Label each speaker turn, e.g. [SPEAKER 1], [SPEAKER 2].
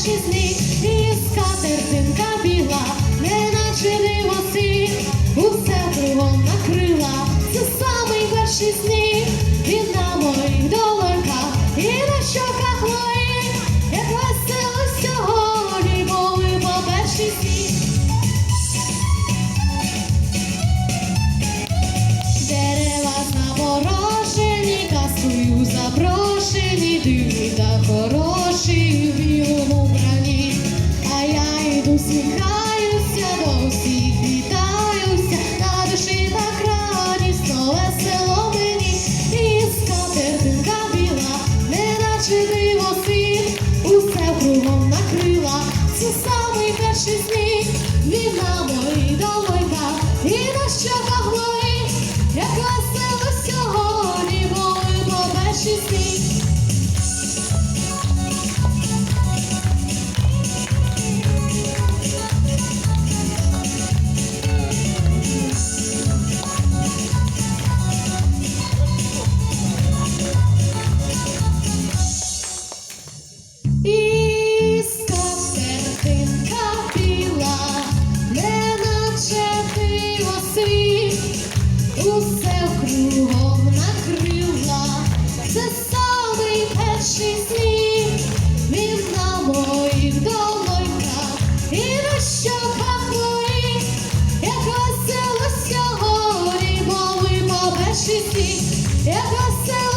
[SPEAKER 1] наші сни, і скатертинка біла, неначе дива син, усе кругом накрила, це самий перші сни, на моїх долоньках і на щоках моїх, як весело сьогодні були по перші сні. Дерева заморожені, касую забрали. Кругом накрила, це самий перший сніг, він на É Eu gostei.